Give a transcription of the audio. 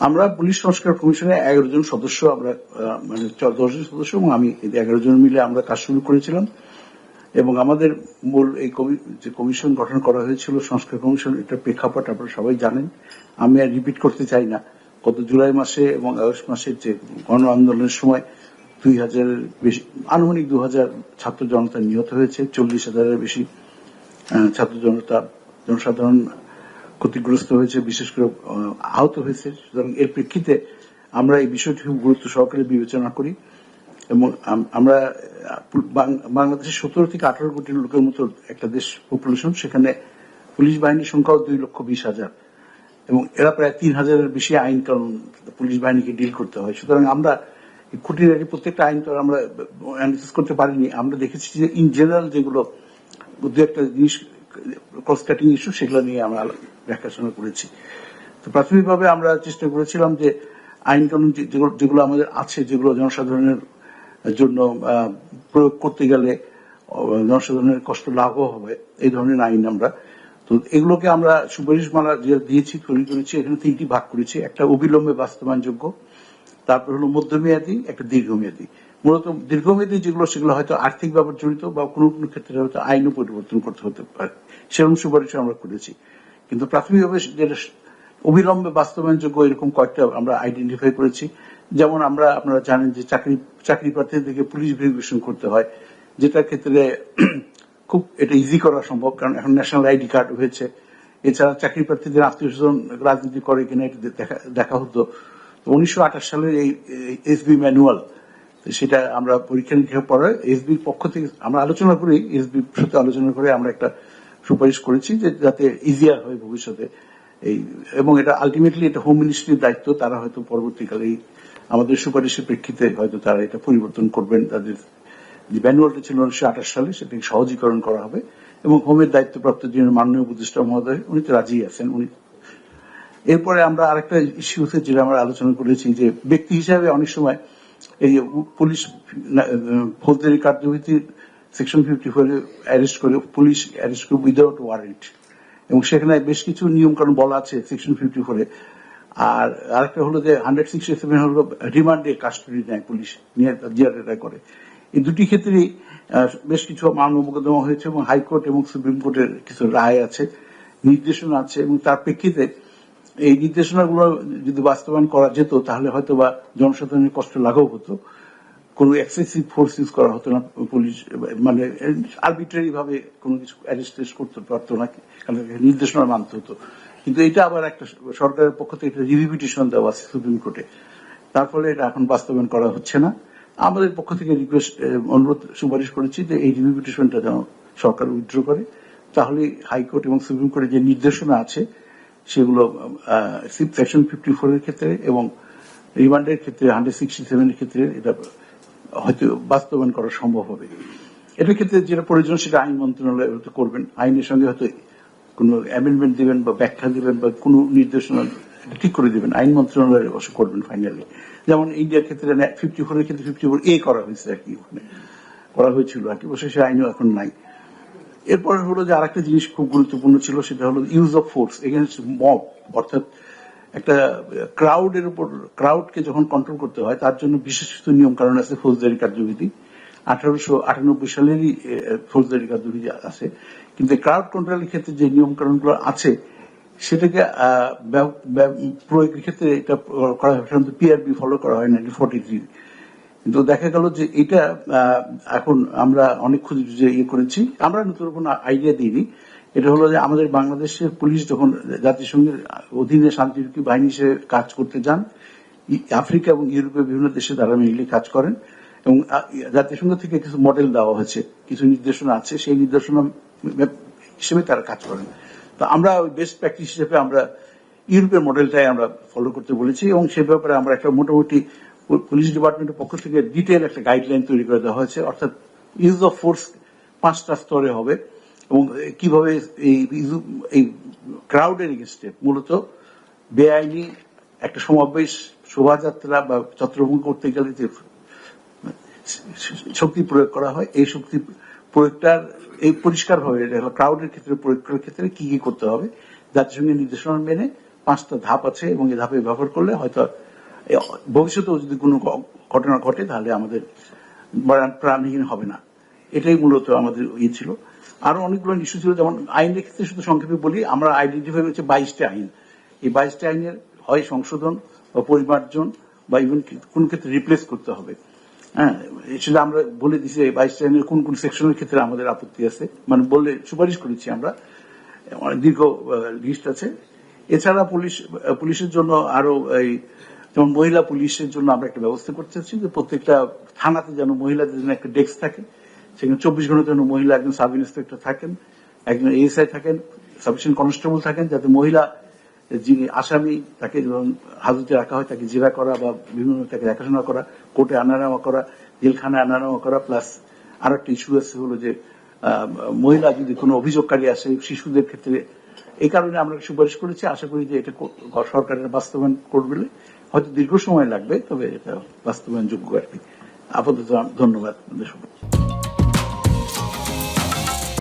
আমরা পুলিশ সংস্কার কমিশনে এগারো জন সদস্য, আমরা মানে চ- দশজন সদস্য এবং আমি এগারো জন মিলে আমরা কাজ শুরু করেছিলাম। এবং আমাদের মূল এই যে কমিশন গঠন করা হয়েছিল, সংস্কার কমিশন, এটা প্রেক্ষাপট আপনারা সবাই জানেন। আমি আর রিপিট করতে চাই না। গত জুলাই মাসে এবং আগস্ট মাসের যে গণ আন্দোলনের সময় দুই হাজারের বেশি, আনুমানিক দু হাজার ছাত্র জনতা নিহত হয়েছে, চল্লিশ হাজারের বেশি ছাত্র জনতা, জনসাধারণ ক্ষতিগ্রস্ত হয়েছে, বিশেষ করে আহত হয়েছে। সুতরাং এর প্রেক্ষিতে আমরা এই বিষয়টি খুব গুরুত্ব সহকারে বিবেচনা করি এবং আমরা বাংলাদেশের সতেরো থেকে আঠারো কোটি লোকের মতো একটা দেশ পপুলেশন সেখানে পুলিশ বাহিনীর সংখ্যাও দুই লক্ষ বিশ হাজার। এবং এরা প্রায় তিন হাজারের বেশি আইন কানুন পুলিশ বাহিনীকে ডিল করতে হয়। সুতরাং আমরা খুঁটিনাটি প্রত্যেকটা আইন তো আমরা করতে পারিনি। আমরা দেখেছি যে ইন জেনারেল যেগুলো দু একটা জিনিস ইস্যু সেগুলো নিয়ে আমরা দেখাশোনা করেছি। তো প্রাথমিকভাবে আমরা চেষ্টা করেছিলাম যে আইন কানুন যেগুলো আমাদের আছে, যেগুলো জনসাধারণের জন্য প্রয়োগ করতে গেলে জনসাধারণের কষ্ট লাভও হবে, এই ধরনের আইন আমরা। তো এগুলোকে আমরা সুপারিশমালা যে দিয়েছি, তৈরি করেছি, এখানে তিনটি ভাগ করেছি। একটা অবিলম্বে বাস্তবায়নযোগ্য, তারপর হলো মধ্যমেয়াদী, একটা দীর্ঘমেয়াদী। মূলত দীর্ঘমেয়াদী যেগুলো, সেগুলো হয়তো আর্থিক ব্যাপার জড়িত বা কোনো কোনো ক্ষেত্রে হয়তো আইনও পরিবর্তন করতে হতে পারে। সেরকম সুপারিশ আমরা করেছি। কিন্তু প্রাথমিকভাবে অবিলম্বে বাস্তবায়নযোগ্য এরকম কয়েকটা আমরা আইডেন্টিফাই করেছি। যেমন আমরা, আপনারা জানেন যে চাকরি চাকরি প্রার্থীদেরকে পুলিশ ভেরিফিকেশন করতে হয়। যেটার ক্ষেত্রে খুব এটা ইজি করা সম্ভব, কারণ এখন ন্যাশনাল আইডি কার্ড হয়েছে। এছাড়া চাকরি প্রার্থীদের আত্মীয় স্বজন রাজনীতি করে কিনা এটা দেখা দেখা হতো। উনিশশো আঠাশ সালের এই এসবি ম্যানুয়াল সেটা আমরা পরীক্ষা নিরীক্ষার পরে এসবির পক্ষ থেকে আমরা আলোচনা করি, এসবির সাথে আলোচনা করে আমরা একটা সুপারিশ করেছি যে যাতে ইজিয়ার হয় ভবিষ্যতে এই, এবং এটা আলটিমেটলি এটা হোম মিনিস্ট্রির দায়িত্ব, তারা হয়তো পরবর্তীকালে আমাদের সুপারিশের প্রেক্ষিতে হয়তো তারা এটা পরিবর্তন করবেন। তাদের যে ম্যানুয়ালটা ছিল উনিশশো আঠাশ সালে, সেটাকে সহজীকরণ করা হবে। এবং হোমের দায়িত্বপ্রাপ্ত যিনি মাননীয় উপদেষ্টা মহোদয়, উনি তো রাজি আছেন। উনি এরপরে আমরা আরেকটা ইস্যুতে যেটা আমরা আলোচনা করেছি যে ব্যক্তি হিসাবে অনেক সময় এই পুলিশ ফৌজদারি কার্যবিধির সেকশন ফিফটি ফোরে অ্যারেস্ট করে পুলিশ অ্যারেস্ট করে উইদাউট ওয়ারেন্ট এবং সেখানে বেশ কিছু নিয়ম কানুন বলা আছে সেকশন ফিফটি ফোরে আর আরেকটা হলো যে হান্ড্রেড সিক্সটি সেভেন হলো রিমান্ডে কাস্টডি নেয় পুলিশ, নিয়ে করে। এই দুটি ক্ষেত্রেই বেশ কিছু মামলা মোকদ্দমা হয়েছে এবং হাইকোর্ট এবং সুপ্রিম কোর্টের কিছু রায় আছে, নির্দেশনা আছে এবং তার প্রেক্ষিতে এই নির্দেশনাগুলো যদি বাস্তবায়ন করা যেত, তাহলে হয়তো বা জনসাধারণের কষ্ট লাঘব হতো। কোনো এক্সেসিভ ফোর্স ইউজ করা হতো না পুলিশ মানে আরবিট্রারি ভাবে কোনো কিছু অ্যারেস্ট করতে পারতো না, কারণ নির্দেশনা মানতে হতো। কিন্তু এটা আবার একটা সরকারের পক্ষ থেকে একটা রিভিপিটিশন দেওয়া আছে সুপ্রিম কোর্টে। তার ফলে এটা এখন বাস্তবায়ন করা হচ্ছে না। আমাদের পক্ষ থেকে রিকোয়েস্ট অনুরোধ, সুপারিশ করেছি যে এই রিভিউ পিটিশনটা যেন সরকার উইথড্র করে। তাহলে হাইকোর্ট এবং সুপ্রিম কোর্টের যে নির্দেশনা আছে সেগুলো সেকশন ফিফটি ফোর এর ক্ষেত্রে এবং রিমান্ডের ক্ষেত্রে হান্ড্রেড সিক্সটি সেভেন এর ক্ষেত্রে এটা হয়তো বাস্তবায়ন করা সম্ভব হবে। এটার ক্ষেত্রে যেটা প্রয়োজন সেটা আইন মন্ত্রণালয় করবেন। আইনের সঙ্গে হয়তো কোনো অ্যামেন্ডমেন্ট দিবেন বা ব্যাখ্যা দিবেন বা কোনো নির্দেশনা ঠিক করে দিবেন। আইন মন্ত্রণালয় অবশ্য করবেন ফাইনালি যেমন ইন্ডিয়ার ক্ষেত্রে ফিফটি ফোর এর ক্ষেত্রে ফিফটি ফোর এ করা হয়েছে আর কি ওখানে। করা হয়েছিল আর কি অবশ্য সে আইনও এখন নাই। এরপরে হলো যে আরেকটা জিনিস খুব গুরুত্বপূর্ণ ছিল, সেটা হলো use of force against mob অর্থাৎ একটা ক্রাউডের উপর ক্রাউডকে যখন কন্ট্রোল করতে হয়, তার জন্য বিশেষ নিয়ম কারণ আছে ফৌজদারি কার্যবিধি। আঠারোশো আটানব্বই সালেরই ফৌজদারি কার্যবিধি আছে। কিন্তু ক্রাউড কন্ট্রোলের ক্ষেত্রে যে নিয়ম কারণগুলো আছে, সেটাকে প্রয়োগের ক্ষেত্রে এটা করা হয় সাধারণত পিআরবি ফলো করা হয় নাইনটিন ফর্টি থ্রি কিন্তু দেখা গেল যে এটা এখন আমরা অনেক খুঁজে ইয়ে করেছি, আমরা নতুন কোনো আইডিয়া দিইনি। এটা হলো যে আমাদের বাংলাদেশের পুলিশ যখন জাতিসংঘের অধীনে শান্তিরক্ষী বাহিনী হিসেবে কাজ করতে যান আফ্রিকা এবং ইউরোপের বিভিন্ন দেশে তারা মিলে কাজ করেন এবং জাতিসংঘ থেকে কিছু মডেল দেওয়া হয়েছে, কিছু নির্দেশনা আছে, সেই নির্দেশনা হিসেবে তারা কাজ করেন। তো আমরা ওই বেস্ট প্র্যাকটিস হিসেবে আমরা ইউরোপের মডেলটাই আমরা ফলো করতে বলেছি এবং সে ব্যাপারে আমরা একটা মোটামুটি পুলিশ ডিপার্টমেন্টের পক্ষ থেকে ডিটেল একটা গাইডলাইন তৈরি করে দেওয়া হয়েছে। অর্থাৎ ইউজ অফ ফোর্স পাঁচটা স্তরে হবে এবং কীভাবে এই এই ক্রাউডের এগেনস্টে মূলত বেআইনি একটা সমাবেশ, শোভাযাত্রা বা ছত্রভঙ্গ করতে গেলে যে শক্তি প্রয়োগ করা হয়, এই শক্তি প্রয়োগটার, এই পরিষ্কার ভাবে ক্রাউডের ক্ষেত্রে, প্রয়োগ করার ক্ষেত্রে কি কি করতে হবে, জাতিসংঘের নির্দেশনা মেনে পাঁচটা ধাপ আছে এবং এই ধাপে ব্যবহার করলে হয়তো ভবিষ্যতেও যদি কোনো ঘটনা ঘটে, তাহলে আমাদের প্রাণ- প্রাণহীন হবে না। এটাই মূলত আমাদের ইয়ে ছিল। আরও অনেকগুলো ইস্যু ছিল, যেমন আইনের ক্ষেত্রে শুধু সংক্ষেপে বলি, আমরা আইডেন্টিফাই হচ্ছে বাইশটা আইন। এই বাইশটা আইনের হয় সংশোধন বা পরিমার্জন বা ইভেন কোন ক্ষেত্রে রিপ্লেস করতে হবে। হ্যাঁ সেটা আমরা বলে দিছি এই বাইশটা আইনের কোন কোন সেকশনের ক্ষেত্রে আমাদের আপত্তি আছে। মানে বললে সুপারিশ করেছি আমরা। অনেক দীর্ঘ লিস্ট আছে। এছাড়া পুলিশ পুলিশের জন্য আরও এই যেমন মহিলা পুলিশের জন্য আমরা একটা ব্যবস্থা করতে চাচ্ছি যে প্রত্যেকটা থানাতে যেন মহিলাদের জন্য একটা ডেস্ক থাকে। সেখানে চব্বিশ ঘণ্টার জন্য মহিলা একজন সাব ইন্সপেক্টর থাকেন, একজন এএসআই থাকেন সাবস্টেন্ট কনস্টেবল থাকেন, যাতে মহিলা যিনি আসামি, তাকে হাজতে রাখা হয়, তাকে জেরা করা বা বিভিন্ন তাকে দেখাশোনা করা, কোর্টে আনা নেওয়া করা, জেলখানায় আনা নেওয়া করা, প্লাস আর একটা ইস্যু আছে হলো যে মহিলা যদি কোনো অভিযোগকারী আসে শিশুদের ক্ষেত্রে এই কারণে আমরা সুপারিশ করেছি। আশা করি যে এটা সরকারের বাস্তবায়ন করবে। হয়তো দীর্ঘ সময় লাগবে তবে এটা বাস্তবায়নযোগ্য আর কি। আপাতত ধন্যবাদ